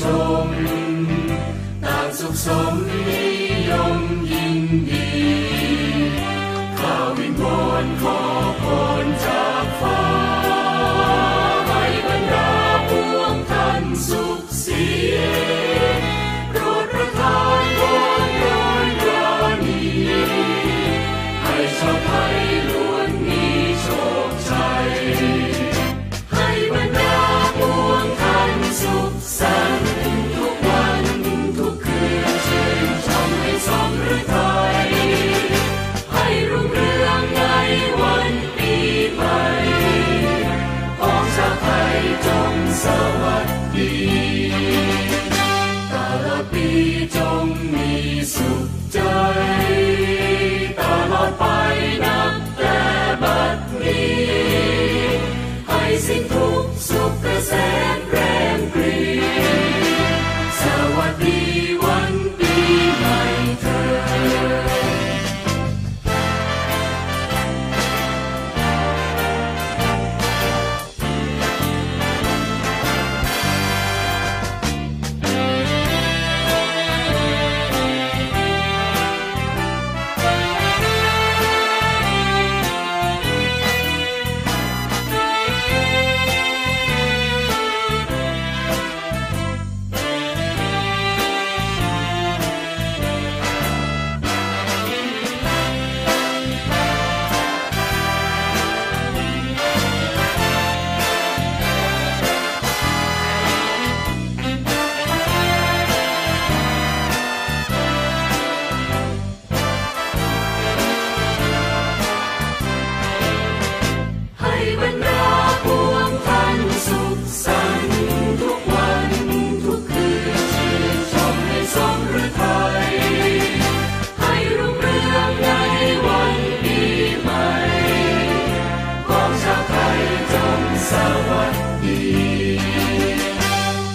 ชม ต่างสุขสมนิยมยินดีข้าวิงวอนขอพรจากฟ้าให้บรรดาพวงท่านสุขเสียโปรดประทานพรโดยรนีให้ชาวไทยล้วนมีโชคชัยีต่ละปีจงมีสุขใจ ตลอดไปนับแต่บัดนี้ ให้สิ้นทุกี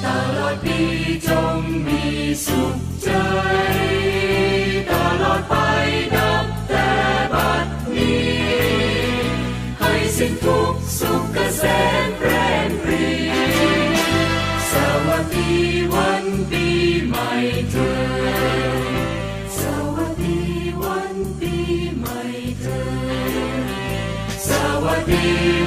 ตลอดปีจงมีสุขใจ ตลอดไปนับแต่บัดนี้ ให้สิ้นทุกสุขเกษมแปรนปรีสวัสดีวันปีใหม่เธอสวัสดี